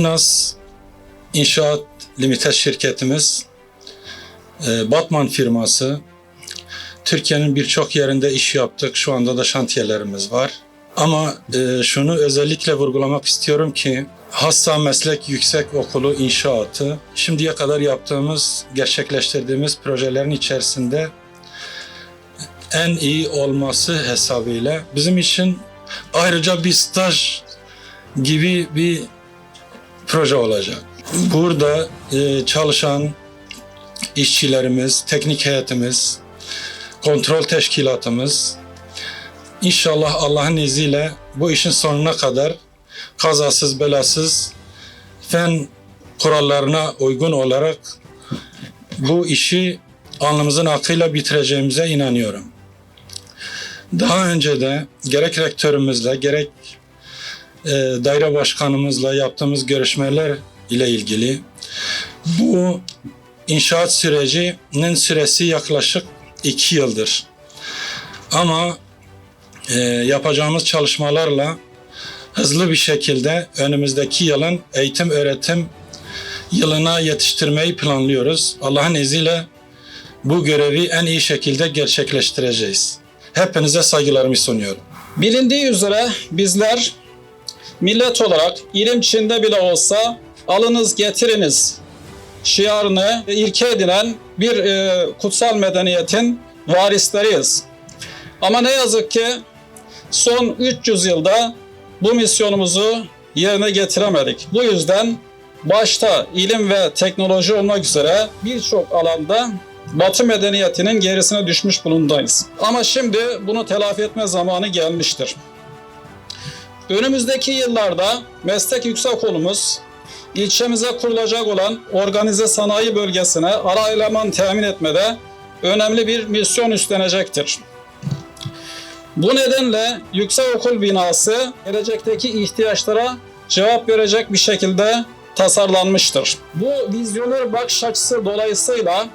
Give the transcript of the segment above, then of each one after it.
Tifnas İnşaat Limited şirketimiz, e, Batman firması, Türkiye'nin birçok yerinde iş yaptık. Şu anda da şantiyelerimiz var. Ama e, şunu özellikle vurgulamak istiyorum ki Hassa Meslek Yüksek Okulu inşaatı şimdiye kadar yaptığımız, gerçekleştirdiğimiz projelerin içerisinde en iyi olması hesabıyla bizim için ayrıca bir staj gibi bir proje olacak. Burada e, çalışan işçilerimiz, teknik heyetimiz, kontrol teşkilatımız inşallah Allah'ın izniyle bu işin sonuna kadar kazasız belasız fen kurallarına uygun olarak bu işi alnımızın akıyla bitireceğimize inanıyorum. Daha önce de gerek rektörümüzle gerek e, daire başkanımızla yaptığımız görüşmeler ile ilgili bu inşaat sürecinin süresi yaklaşık iki yıldır. Ama e, yapacağımız çalışmalarla hızlı bir şekilde önümüzdeki yılın eğitim öğretim yılına yetiştirmeyi planlıyoruz. Allah'ın izniyle bu görevi en iyi şekilde gerçekleştireceğiz. Hepinize saygılarımı sunuyorum. Bilindiği üzere bizler millet olarak ilim Çin'de bile olsa alınız getiriniz şiarını ilke edinen bir e, kutsal medeniyetin varisleriyiz. Ama ne yazık ki son 300 yılda bu misyonumuzu yerine getiremedik. Bu yüzden başta ilim ve teknoloji olmak üzere birçok alanda Batı medeniyetinin gerisine düşmüş bulundayız. Ama şimdi bunu telafi etme zamanı gelmiştir. Önümüzdeki yıllarda meslek yüksekokulumuz ilçemize kurulacak olan organize sanayi bölgesine ara eleman temin etmede önemli bir misyon üstlenecektir. Bu nedenle yüksekokul binası gelecekteki ihtiyaçlara cevap verecek bir şekilde tasarlanmıştır. Bu vizyoner bakış açısı dolayısıyla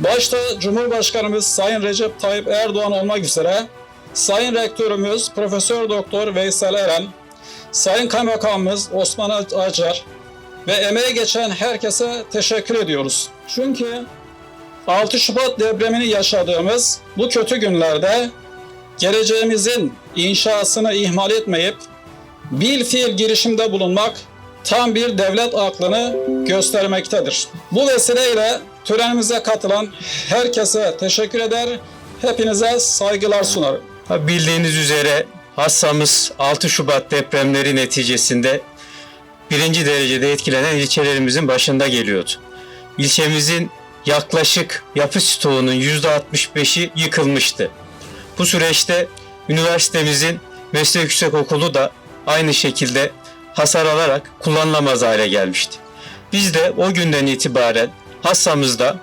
başta Cumhurbaşkanımız Sayın Recep Tayyip Erdoğan olmak üzere Sayın Rektörümüz Profesör Doktor Veysel Eren, Sayın Kaymakamımız Osman Acar ve emeğe geçen herkese teşekkür ediyoruz. Çünkü 6 Şubat depremini yaşadığımız bu kötü günlerde geleceğimizin inşasını ihmal etmeyip bil fiil girişimde bulunmak tam bir devlet aklını göstermektedir. Bu vesileyle törenimize katılan herkese teşekkür eder, hepinize saygılar sunarım. Bildiğiniz üzere hassamız 6 Şubat depremleri neticesinde birinci derecede etkilenen ilçelerimizin başında geliyordu. İlçemizin yaklaşık yapı stoğunun %65'i yıkılmıştı. Bu süreçte üniversitemizin meslek yüksekokulu da aynı şekilde hasar alarak kullanılamaz hale gelmişti. Biz de o günden itibaren hassamızda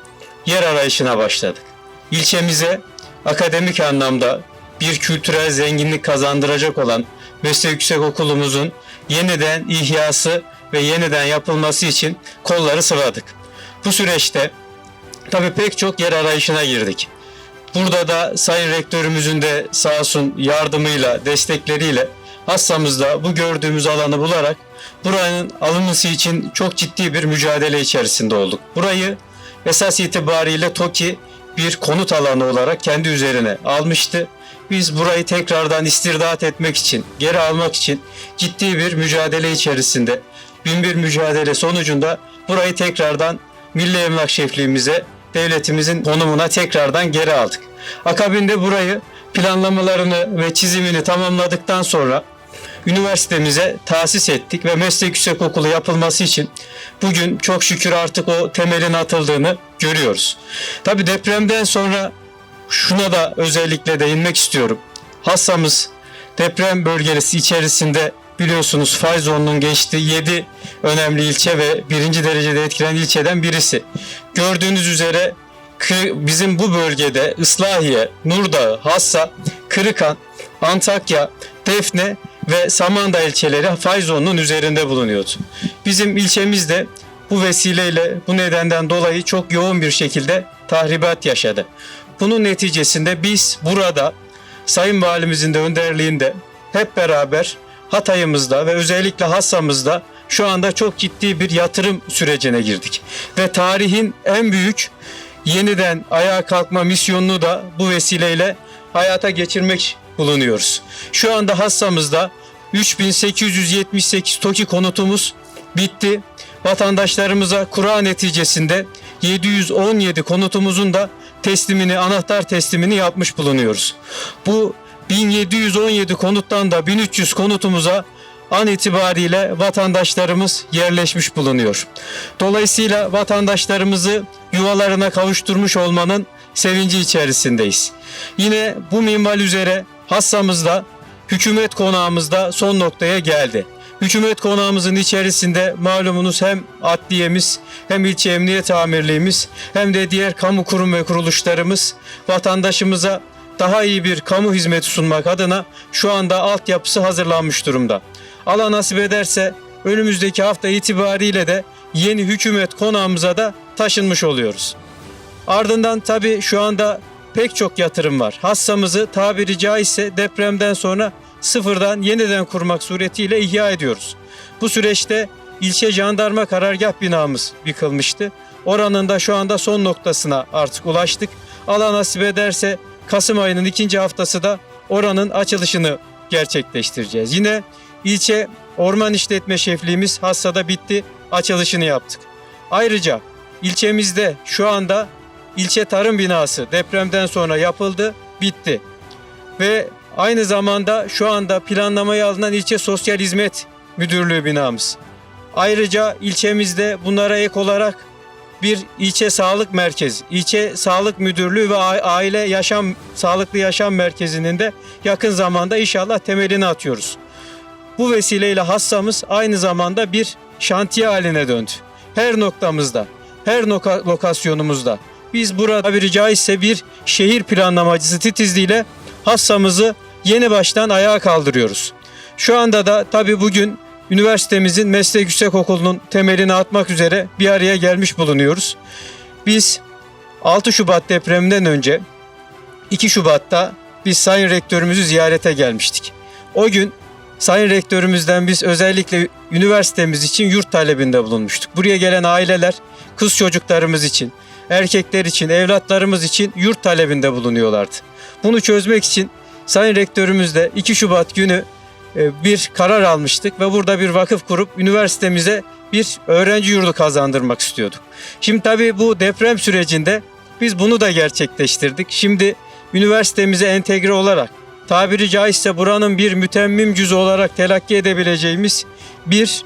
yer arayışına başladık. İlçemize akademik anlamda bir kültürel zenginlik kazandıracak olan meslek yüksekokulumuzun yeniden ihyası ve yeniden yapılması için kolları sıvadık. Bu süreçte tabii pek çok yer arayışına girdik. Burada da Sayın Rektörümüzün de sağ olsun yardımıyla, destekleriyle hassamızda bu gördüğümüz alanı bularak buranın alınması için çok ciddi bir mücadele içerisinde olduk. Burayı esas itibariyle TOKİ bir konut alanı olarak kendi üzerine almıştı. Biz burayı tekrardan istirdat etmek için, geri almak için ciddi bir mücadele içerisinde, binbir mücadele sonucunda burayı tekrardan Milli Emlak Şefliğimize, devletimizin konumuna tekrardan geri aldık. Akabinde burayı planlamalarını ve çizimini tamamladıktan sonra üniversitemize tahsis ettik ve meslek yüksekokulu yapılması için bugün çok şükür artık o temelin atıldığını görüyoruz. Tabi depremden sonra şuna da özellikle değinmek istiyorum. Hassamız deprem bölgesi içerisinde biliyorsunuz fay zonunun geçtiği 7 önemli ilçe ve birinci derecede etkilenen ilçeden birisi. Gördüğünüz üzere bizim bu bölgede Islahiye, Nurdağı, Hassa, Kırıkan, Antakya, Defne ve Samandağ ilçeleri fay zonunun üzerinde bulunuyordu. Bizim ilçemizde bu vesileyle bu nedenden dolayı çok yoğun bir şekilde tahribat yaşadı. Bunun neticesinde biz burada Sayın Valimizin de önderliğinde hep beraber Hatay'ımızda ve özellikle Hassa'mızda şu anda çok ciddi bir yatırım sürecine girdik. Ve tarihin en büyük yeniden ayağa kalkma misyonunu da bu vesileyle hayata geçirmek bulunuyoruz. Şu anda hassamızda 3878 TOKİ konutumuz bitti. Vatandaşlarımıza kura neticesinde 717 konutumuzun da teslimini, anahtar teslimini yapmış bulunuyoruz. Bu 1717 konuttan da 1300 konutumuza an itibariyle vatandaşlarımız yerleşmiş bulunuyor. Dolayısıyla vatandaşlarımızı yuvalarına kavuşturmuş olmanın sevinci içerisindeyiz. Yine bu minval üzere hassamızda hükümet konağımızda son noktaya geldi. Hükümet konağımızın içerisinde malumunuz hem adliyemiz hem ilçe emniyet amirliğimiz hem de diğer kamu kurum ve kuruluşlarımız vatandaşımıza daha iyi bir kamu hizmeti sunmak adına şu anda altyapısı hazırlanmış durumda. Allah nasip ederse önümüzdeki hafta itibariyle de yeni hükümet konağımıza da taşınmış oluyoruz. Ardından tabii şu anda pek çok yatırım var. Hassamızı tabiri caizse depremden sonra sıfırdan yeniden kurmak suretiyle ihya ediyoruz. Bu süreçte ilçe jandarma karargah binamız yıkılmıştı. Oranın da şu anda son noktasına artık ulaştık. Allah nasip ederse Kasım ayının ikinci haftası da oranın açılışını gerçekleştireceğiz. Yine ilçe orman işletme şefliğimiz Hassa'da bitti. Açılışını yaptık. Ayrıca ilçemizde şu anda ilçe tarım binası depremden sonra yapıldı, bitti. Ve aynı zamanda şu anda planlamaya alınan ilçe sosyal hizmet müdürlüğü binamız. Ayrıca ilçemizde bunlara ek olarak bir ilçe sağlık merkezi, ilçe sağlık müdürlüğü ve aile yaşam sağlıklı yaşam merkezinin de yakın zamanda inşallah temelini atıyoruz. Bu vesileyle hassamız aynı zamanda bir şantiye haline döndü. Her noktamızda, her noka- lokasyonumuzda biz burada bir caizse bir şehir planlamacısı titizliğiyle hassamızı yeni baştan ayağa kaldırıyoruz. Şu anda da tabii bugün üniversitemizin meslek yüksekokulu'nun temelini atmak üzere bir araya gelmiş bulunuyoruz. Biz 6 Şubat depreminden önce 2 Şubat'ta biz Sayın Rektörümüzü ziyarete gelmiştik. O gün Sayın Rektörümüzden biz özellikle üniversitemiz için yurt talebinde bulunmuştuk. Buraya gelen aileler kız çocuklarımız için, erkekler için, evlatlarımız için yurt talebinde bulunuyorlardı. Bunu çözmek için Sayın Rektörümüzle 2 Şubat günü e, bir karar almıştık ve burada bir vakıf kurup üniversitemize bir öğrenci yurdu kazandırmak istiyorduk. Şimdi tabii bu deprem sürecinde biz bunu da gerçekleştirdik. Şimdi üniversitemize entegre olarak tabiri caizse buranın bir mütemmim cüzü olarak telakki edebileceğimiz bir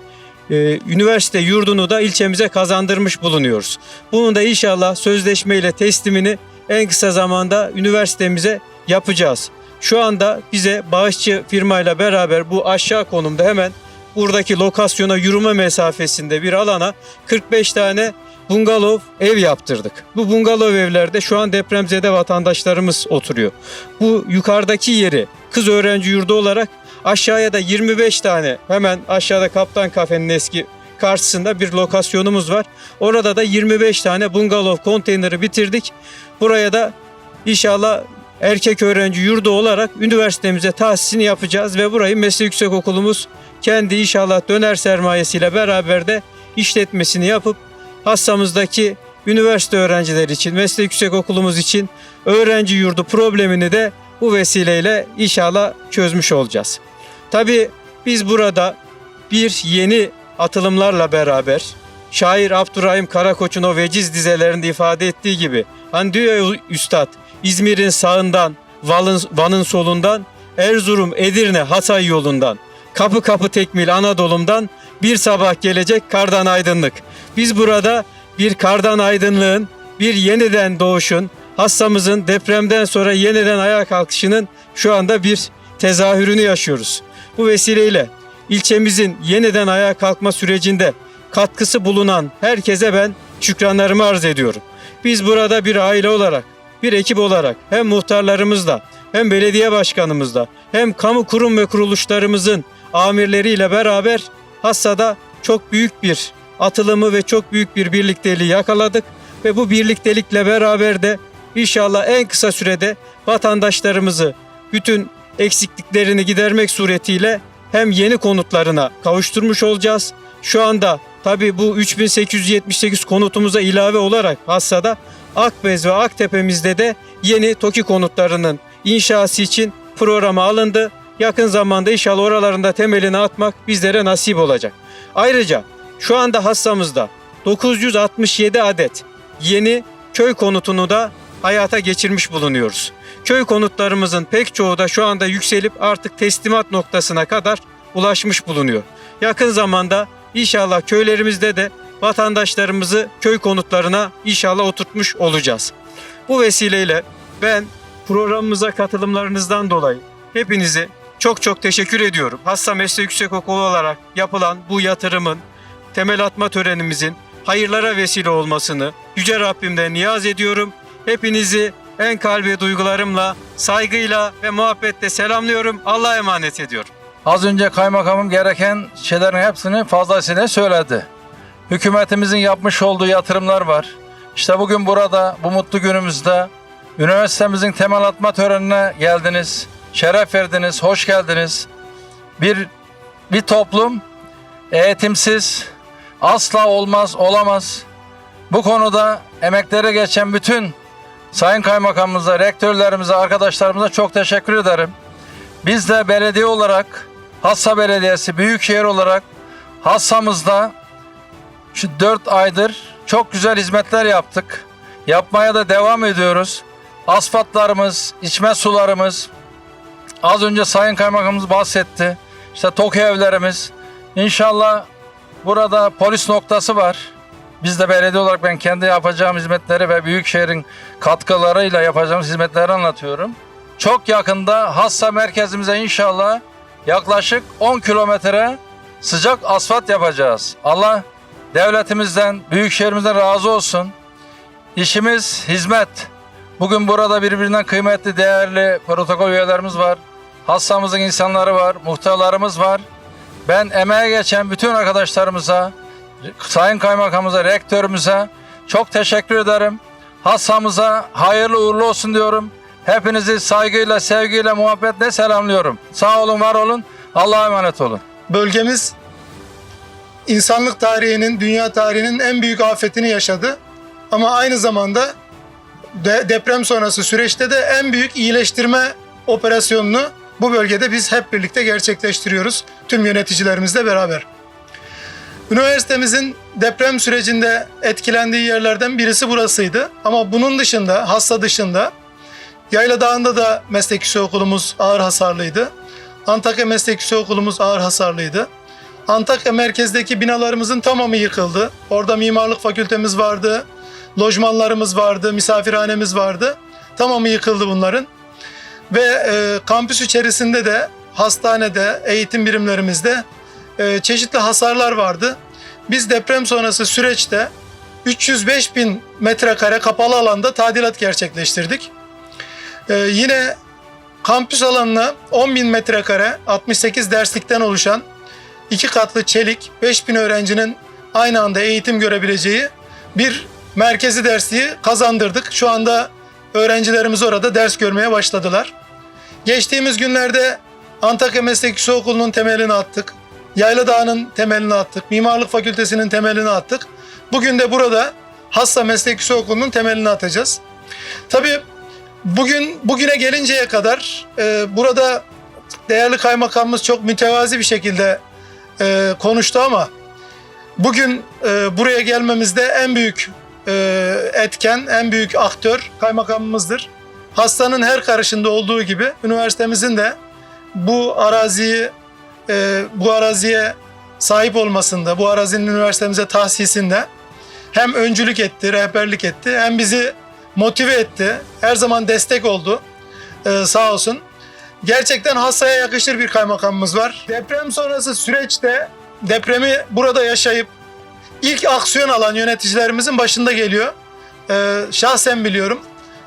e, üniversite yurdunu da ilçemize kazandırmış bulunuyoruz. Bunun da inşallah sözleşmeyle teslimini en kısa zamanda üniversitemize yapacağız. Şu anda bize bağışçı firmayla beraber bu aşağı konumda hemen buradaki lokasyona yürüme mesafesinde bir alana 45 tane bungalov ev yaptırdık. Bu bungalov evlerde şu an depremzede vatandaşlarımız oturuyor. Bu yukarıdaki yeri kız öğrenci yurdu olarak aşağıya da 25 tane hemen aşağıda Kaptan Kafe'nin eski karşısında bir lokasyonumuz var. Orada da 25 tane bungalov konteyneri bitirdik. Buraya da inşallah erkek öğrenci yurdu olarak üniversitemize tahsisini yapacağız ve burayı meslek yüksekokulumuz kendi inşallah döner sermayesiyle beraber de işletmesini yapıp hassamızdaki üniversite öğrencileri için, meslek yüksekokulumuz için öğrenci yurdu problemini de bu vesileyle inşallah çözmüş olacağız. Tabii biz burada bir yeni atılımlarla beraber şair Abdurrahim Karakoç'un o veciz dizelerinde ifade ettiği gibi hani diyor ya üstad İzmir'in sağından, Van'ın, solundan, Erzurum, Edirne, Hatay yolundan, kapı kapı tekmil Anadolu'mdan bir sabah gelecek kardan aydınlık. Biz burada bir kardan aydınlığın, bir yeniden doğuşun, hastamızın depremden sonra yeniden ayağa kalkışının şu anda bir tezahürünü yaşıyoruz. Bu vesileyle ilçemizin yeniden ayağa kalkma sürecinde katkısı bulunan herkese ben şükranlarımı arz ediyorum. Biz burada bir aile olarak bir ekip olarak hem muhtarlarımızla hem belediye başkanımızla hem kamu kurum ve kuruluşlarımızın amirleriyle beraber Hassa'da çok büyük bir atılımı ve çok büyük bir birlikteliği yakaladık ve bu birliktelikle beraber de inşallah en kısa sürede vatandaşlarımızı bütün eksikliklerini gidermek suretiyle hem yeni konutlarına kavuşturmuş olacağız. Şu anda tabi bu 3878 konutumuza ilave olarak Hassa'da Akbez ve Aktepe'mizde de yeni TOKİ konutlarının inşası için programa alındı. Yakın zamanda inşallah oralarında temelini atmak bizlere nasip olacak. Ayrıca şu anda hassamızda 967 adet yeni köy konutunu da hayata geçirmiş bulunuyoruz. Köy konutlarımızın pek çoğu da şu anda yükselip artık teslimat noktasına kadar ulaşmış bulunuyor. Yakın zamanda inşallah köylerimizde de vatandaşlarımızı köy konutlarına inşallah oturtmuş olacağız. Bu vesileyle ben programımıza katılımlarınızdan dolayı hepinize çok çok teşekkür ediyorum. Hassa Meslek Yüksekokulu olarak yapılan bu yatırımın, temel atma törenimizin hayırlara vesile olmasını Yüce Rabbimden niyaz ediyorum. Hepinizi en kalbi duygularımla, saygıyla ve muhabbetle selamlıyorum. Allah'a emanet ediyorum. Az önce kaymakamım gereken şeylerin hepsini fazlasıyla söyledi. Hükümetimizin yapmış olduğu yatırımlar var. İşte bugün burada bu mutlu günümüzde üniversitemizin temel atma törenine geldiniz. Şeref verdiniz, hoş geldiniz. Bir bir toplum eğitimsiz asla olmaz, olamaz. Bu konuda emeklere geçen bütün sayın kaymakamımıza, rektörlerimize, arkadaşlarımıza çok teşekkür ederim. Biz de belediye olarak, Hassa Belediyesi, Büyükşehir olarak Hassa'mızda şu 4 aydır çok güzel hizmetler yaptık. Yapmaya da devam ediyoruz. Asfaltlarımız, içme sularımız, az önce Sayın Kaymakamımız bahsetti. İşte TOKİ evlerimiz. İnşallah burada polis noktası var. Biz de belediye olarak ben kendi yapacağım hizmetleri ve Büyükşehir'in katkılarıyla yapacağımız hizmetleri anlatıyorum. Çok yakında Hassa merkezimize inşallah yaklaşık 10 kilometre sıcak asfalt yapacağız. Allah devletimizden, büyükşehirimizden razı olsun. İşimiz hizmet. Bugün burada birbirinden kıymetli, değerli protokol üyelerimiz var. Hassamızın insanları var, muhtarlarımız var. Ben emeğe geçen bütün arkadaşlarımıza, Sayın Kaymakamımıza, rektörümüze çok teşekkür ederim. Hassamıza hayırlı uğurlu olsun diyorum. Hepinizi saygıyla, sevgiyle, muhabbetle selamlıyorum. Sağ olun, var olun. Allah'a emanet olun. Bölgemiz insanlık tarihinin, dünya tarihinin en büyük afetini yaşadı. Ama aynı zamanda de- deprem sonrası süreçte de en büyük iyileştirme operasyonunu bu bölgede biz hep birlikte gerçekleştiriyoruz. Tüm yöneticilerimizle beraber. Üniversitemizin deprem sürecinde etkilendiği yerlerden birisi burasıydı. Ama bunun dışında, hassa dışında Yayla Dağı'nda da meslek yüksek okulumuz ağır hasarlıydı. Antakya Meslek Yüksek Okulumuz ağır hasarlıydı. Antakya merkezdeki binalarımızın tamamı yıkıldı. Orada mimarlık fakültemiz vardı, lojmanlarımız vardı, misafirhanemiz vardı. Tamamı yıkıldı bunların. Ve e, kampüs içerisinde de hastanede, eğitim birimlerimizde e, çeşitli hasarlar vardı. Biz deprem sonrası süreçte 305 bin metrekare kapalı alanda tadilat gerçekleştirdik. E, yine Kampüs alanına 10 bin metrekare 68 derslikten oluşan iki katlı çelik 5 bin öğrencinin aynı anda eğitim görebileceği bir merkezi dersliği kazandırdık. Şu anda öğrencilerimiz orada ders görmeye başladılar. Geçtiğimiz günlerde Antakya Meslek Yüksek Okulu'nun temelini attık. Yayla Dağı'nın temelini attık. Mimarlık Fakültesi'nin temelini attık. Bugün de burada Hassa Meslek Yüksek Okulu'nun temelini atacağız. Tabii Bugün bugüne gelinceye kadar e, burada değerli kaymakamımız çok mütevazi bir şekilde e, konuştu ama bugün e, buraya gelmemizde en büyük e, etken, en büyük aktör kaymakamımızdır. Hastanın her karışında olduğu gibi üniversitemizin de bu araziyi e, bu araziye sahip olmasında, bu arazinin üniversitemize tahsisinde hem öncülük etti, rehberlik etti, hem bizi motive etti. Her zaman destek oldu. Ee, sağ olsun. Gerçekten Hassa'ya yakışır bir kaymakamımız var. Deprem sonrası süreçte depremi burada yaşayıp ilk aksiyon alan yöneticilerimizin başında geliyor. Ee, şahsen biliyorum.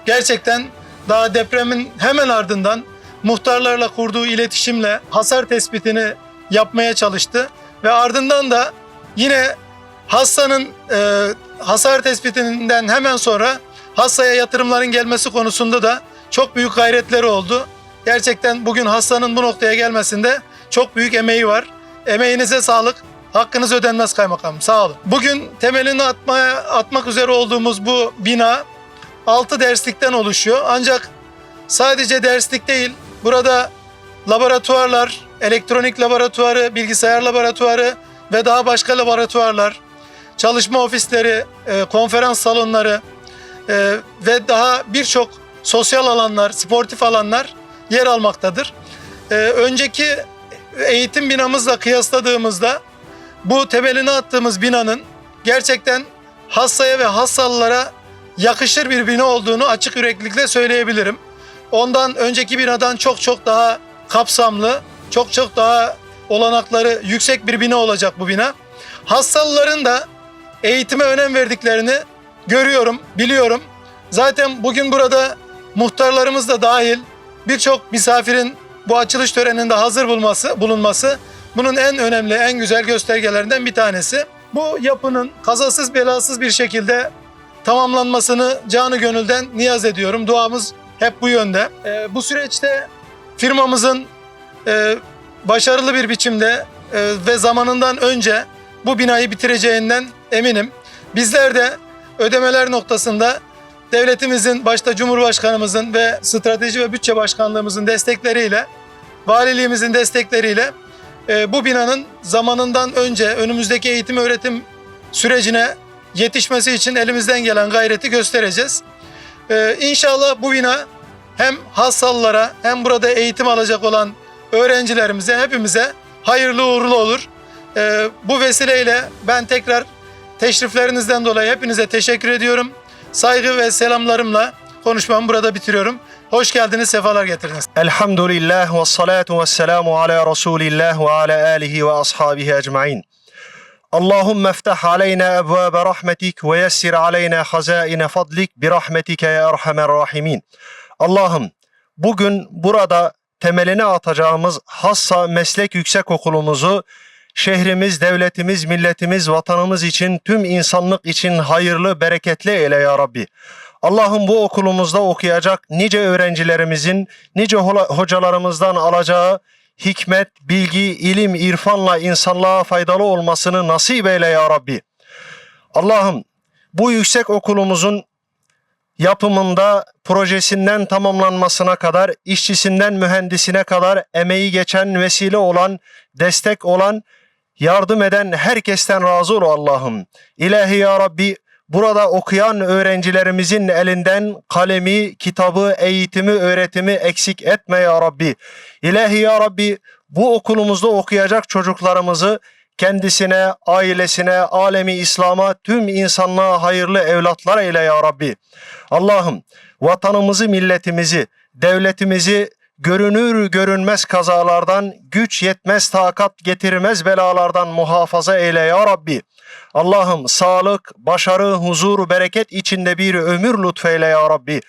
Gerçekten daha depremin hemen ardından muhtarlarla kurduğu iletişimle hasar tespitini yapmaya çalıştı ve ardından da yine Hassa'nın e, hasar tespitinden hemen sonra Hassa'ya yatırımların gelmesi konusunda da çok büyük gayretleri oldu. Gerçekten bugün Hassa'nın bu noktaya gelmesinde çok büyük emeği var. Emeğinize sağlık. Hakkınız ödenmez kaymakamım. Sağ olun. Bugün temelini atmaya atmak üzere olduğumuz bu bina 6 derslikten oluşuyor. Ancak sadece derslik değil. Burada laboratuvarlar, elektronik laboratuvarı, bilgisayar laboratuvarı ve daha başka laboratuvarlar, çalışma ofisleri, e, konferans salonları e, ve daha birçok sosyal alanlar, sportif alanlar yer almaktadır. E, önceki eğitim binamızla kıyasladığımızda bu temelini attığımız binanın gerçekten hastaya ve hassalılara yakışır bir bina olduğunu açık yüreklilikle söyleyebilirim. Ondan önceki binadan çok çok daha kapsamlı, çok çok daha olanakları yüksek bir bina olacak bu bina. Hastalıların da eğitime önem verdiklerini görüyorum, biliyorum. Zaten bugün burada muhtarlarımız da dahil birçok misafirin bu açılış töreninde hazır bulması, bulunması bunun en önemli, en güzel göstergelerinden bir tanesi. Bu yapının kazasız belasız bir şekilde tamamlanmasını canı gönülden niyaz ediyorum. Duamız hep bu yönde. Ee, bu süreçte firmamızın e, başarılı bir biçimde e, ve zamanından önce bu binayı bitireceğinden eminim. Bizler de ödemeler noktasında devletimizin başta Cumhurbaşkanımızın ve Strateji ve Bütçe Başkanlığımızın destekleriyle, valiliğimizin destekleriyle e, bu binanın zamanından önce önümüzdeki eğitim öğretim sürecine yetişmesi için elimizden gelen gayreti göstereceğiz. E, inşallah bu bina hem hassalılara hem burada eğitim alacak olan öğrencilerimize hepimize hayırlı uğurlu olur. E, bu vesileyle ben tekrar teşriflerinizden dolayı hepinize teşekkür ediyorum. Saygı ve selamlarımla konuşmamı burada bitiriyorum. Hoş geldiniz, sefalar getirdiniz. Elhamdülillah ve salatu ve selamu ala Resulillah ve ala alihi ve ashabihi ecmain. Aleyna ebvabe rahmetik ve yessir aleyna hazaine fadlik bi rahmetike ya erhamer rahimin. Allah'ım bugün burada temelini atacağımız Hassa Meslek Yüksekokulumuzu şehrimiz, devletimiz, milletimiz, vatanımız için, tüm insanlık için hayırlı, bereketli eyle ya Rabbi. Allah'ım bu okulumuzda okuyacak nice öğrencilerimizin, nice hocalarımızdan alacağı hikmet, bilgi, ilim, irfanla insanlığa faydalı olmasını nasip eyle ya Rabbi. Allah'ım bu yüksek okulumuzun yapımında projesinden tamamlanmasına kadar, işçisinden mühendisine kadar emeği geçen, vesile olan, destek olan, yardım eden herkesten razı ol Allah'ım. İlahi ya Rabbi burada okuyan öğrencilerimizin elinden kalemi, kitabı, eğitimi, öğretimi eksik etme ya Rabbi. İlahi ya Rabbi bu okulumuzda okuyacak çocuklarımızı kendisine, ailesine, alemi İslam'a, tüm insanlığa hayırlı evlatlar eyle ya Rabbi. Allah'ım vatanımızı, milletimizi, devletimizi görünür görünmez kazalardan, güç yetmez takat getirmez belalardan muhafaza eyle ya Rabbi. Allah'ım sağlık, başarı, huzur, bereket içinde bir ömür lütfeyle ya Rabbi.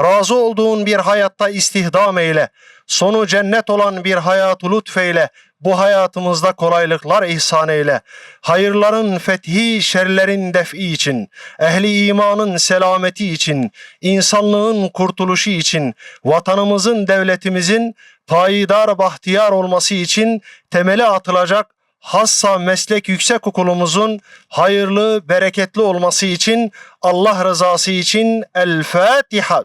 Razı olduğun bir hayatta istihdam eyle. Sonu cennet olan bir hayatı lütfeyle. Bu hayatımızda kolaylıklar ihsan eyle. Hayırların fethi, şerlerin defi için, ehli imanın selameti için, insanlığın kurtuluşu için, vatanımızın, devletimizin payidar bahtiyar olması için temeli atılacak Hassa Meslek Yüksek Okulumuzun hayırlı, bereketli olması için Allah rızası için El Fatiha.